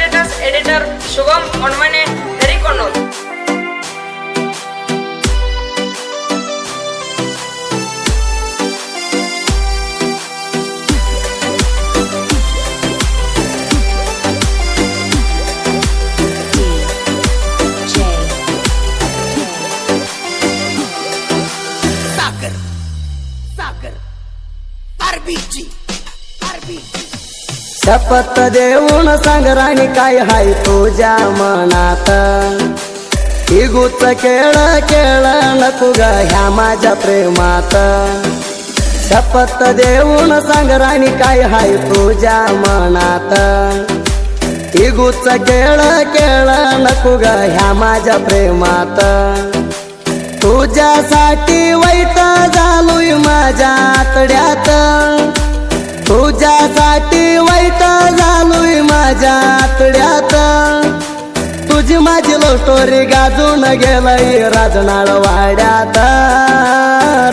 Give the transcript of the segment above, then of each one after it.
status editor Shubham Onmane হেরি Sagar. Barbie. शपथ देऊन सांग राणी काय हाय तुझ्या मनात? इगूच केळ केळ नको ग ह्या माझ्या प्रेमात. शपथ देऊन सांग राणी काय हाय तुझ्या मनात? इगूच केळ केळ नको ग ह्या माझ्या प्रेमात. तुझ्यासाठी वैत झालोय माझ्या आतड्यात. तुझ्यासाठी वाईट झालोय माझ्या आतड्यात. तुझी माझी लव स्टोरी गाजून गेलंय राजनाळ वाड्यात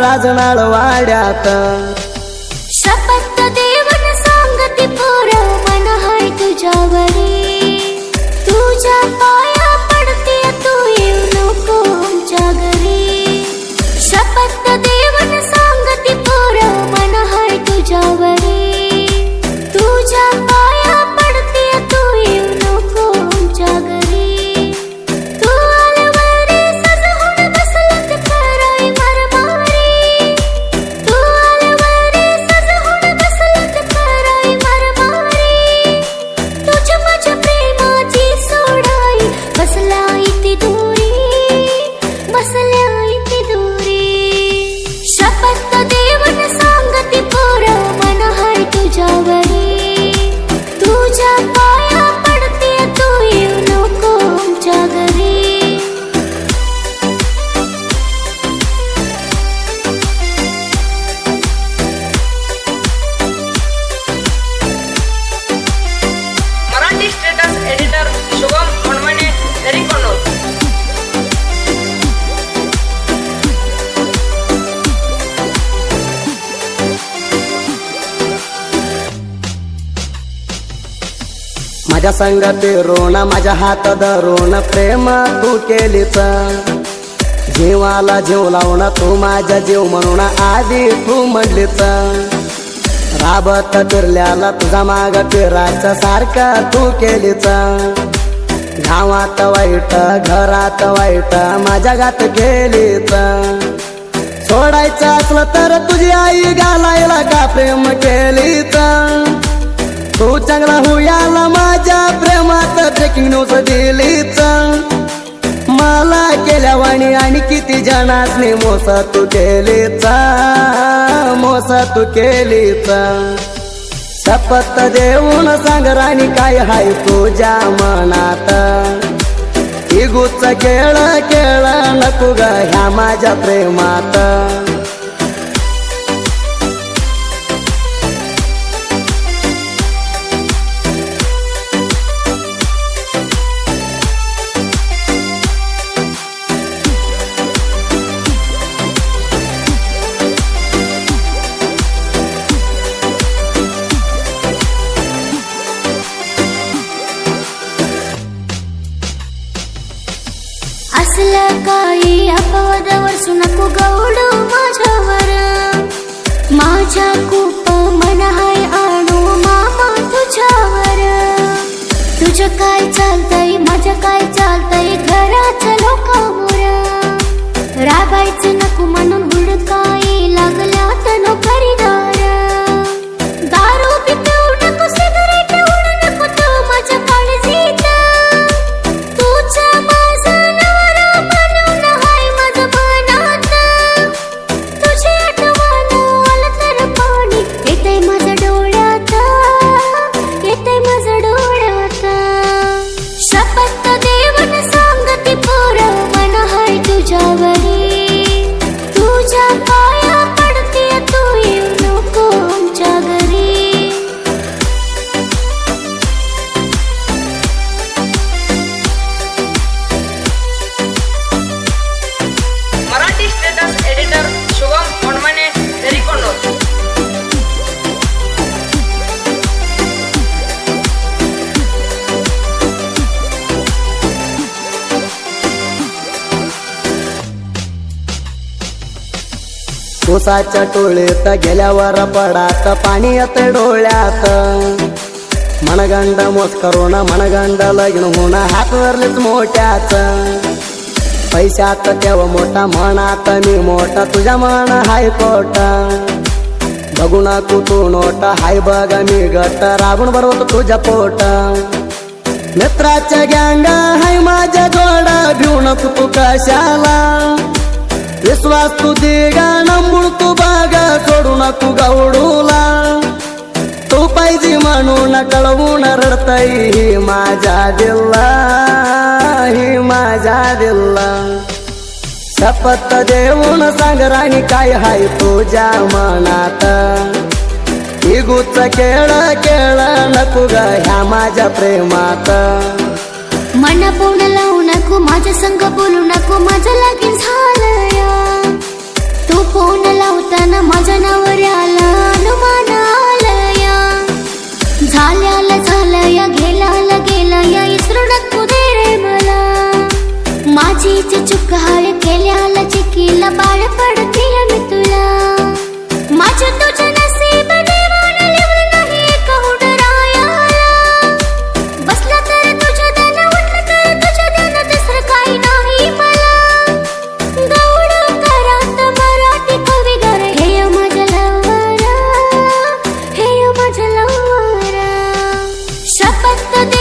राजनाळ वाड्यात. शपथ देवन सांगते पोर मन हाय तुझ्यावर. तुझ्या पाया पडते तू येऊ नको आमच्या घरी. शपथ देवन सांगते पोर मन हाय माझ्या संगती रोण माझ्या हात धरून प्रेम तू केलीच जीवाला जीव लावण तू माझ्या जीव म्हणून आधी तू म्हणलीच राबत फिरल्याला तुझा माग फिरायचं सारखं तू केलीच गावात वाईट घरात वाईट माझ्या गात केलीच सोडायचं असलं तर तुझी आई घालायला का प्रेम केलीच तू चांगला होयाला माझ्या प्रेमात ब्रेकिंग न्यूज दिलीच. मला केल्या वाणी आणि किती जणासने मोसा तू केलीच मोसा तू केलीच. शपथ देऊन सांग राणी काय हाय तुझ्या मनात? इगूच केळ केळ नको ग ह्या माझ्या प्रेमात. गौडू माझ्यावर. माझ्या खूप मन हाय आणू मामा तुझ्यावर. तुझं काय चालतंय माझं काय चालतंय घराचं लोकांवर. राबायचं नको म्हणून हुडकाई लागल्या तर नोकरी उसाच्या टोळीत गेल्यावर पडात पाणी येत डोळ्यात. मनगंड मोस्करून मनगंड लग्न होण हात वरलेच मोठ्याच पैशात तेव्हा मोठा मनात मी मोठा तुझ्या मन हाय कोट बघू ना तू नोट हाय बघ मी गट राबून बरोबर तुझ्या पोट. मित्राच्या गँगा हाय माझ्या जोडा भिऊ तू कशाला. विश्वास तू देगा नंबूळ तू बागा सोडू नको गवडूला. तू पाहिजे म्हणून कळवून रडतई ही माझ्या दिल्ला ही माझ्या दिल्ला. शपथ देऊन सांग राणी काय हाय तुझ्या मनात? इगुच केळ केळ नको ग ह्या माझ्या प्रेमात. मन पोण नको माझ्या संग बोलू नको माझं लगीन झालंय. तू फोन लावताना माझ्या नावर आला अनुमान आलया. झाल्याला झालंय गेल्याला या इसरू नको दे रे मला. माझीच चुक हाय केल्याला चिकीला बाळ पडते शपथ देवन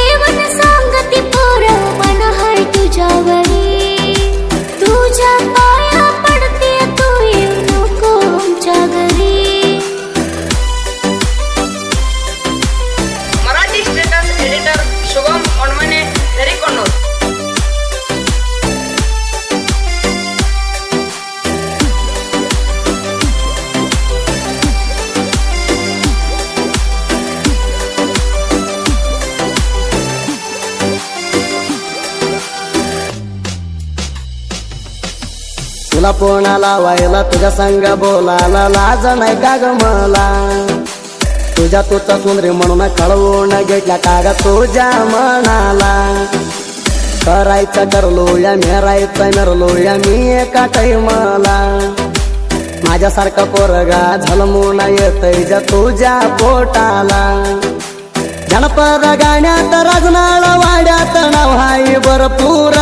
तुला पोणाला वायला तुझ्या संग बोलाला लाज नाही का ग मला? तुझ्या तुझा सुंदरी म्हणून कळवून घेतल्या का ग तुझ्या मनाला? करायचं करलो या मेरायचं मेरलो या मी एका मला माझ्यासारखा पोरगा झलमून येतय ज तुझ्या पोटाला. जनपद गाण्यात राजनाळ वाड्यात नाव हाय भरपूर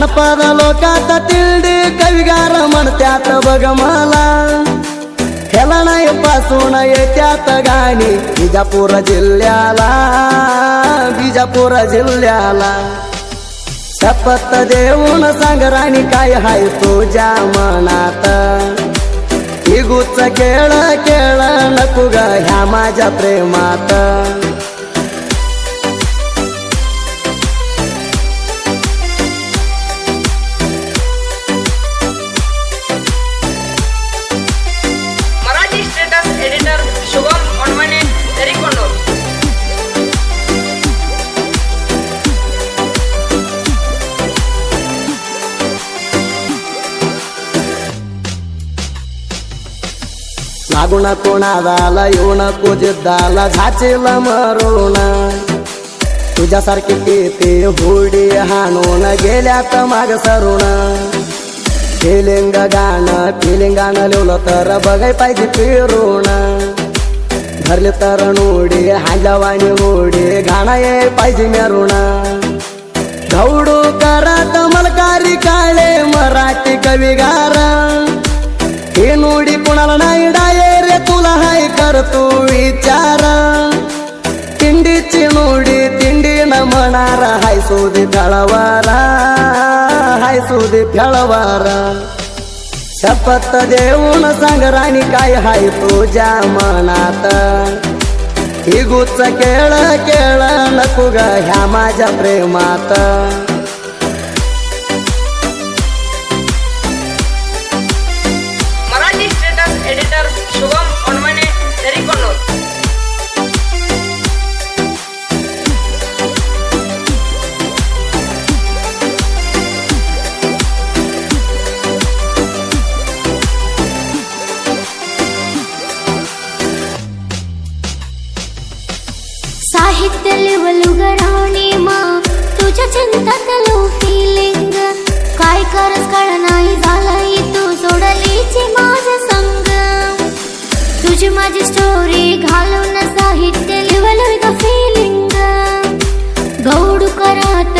जनपद लोकात तिरडी कविगार म्हणत्यात बघ मला. ह्याला नाही पासून येत्यात गाणी बिजापूर जिल्ह्याला बिजापूर जिल्ह्याला. शपथ देऊन सांग राणी काय हाय तुझ्या मनात? ही गुच्च केळ केळ नको ग ह्या माझ्या प्रेमात. लागून कोणाला येऊ नको जिद्दाला झाचेल मरून तुझ्यासारखी किती हुडी हाणून गेल्यात माग सरून फिलिंग गाणं फिलिंग गाणं लिवलं तर बघाय पाहिजे फिरून धरले तर नोडी हांजवानी होडी गाणं ये पाहिजे मेरून धौडू करत मलकारी काळे मराठी कविगार हे नोडी कुणाला नाही डाये रे तुला हाय कर विचारा. तिंडीची नोडी तिंडी न म्हणारा हाय सोदे फेळवारा हाय सोदे फळवारा. शपथ देऊन सांग राणी काय हाय तुझ्या मनात? ही गुच्च केळ केळ नको ग ह्या माझ्या प्रेमात. आहेत लुगराणी मा तुझ्या चिंतात लो फिलिंग काय करस कळ नाही झालंय तू सोडलीची माझ संग. तुझी माझी स्टोरी घालून साहित्य लिवलं ग फिलिंग गौड करत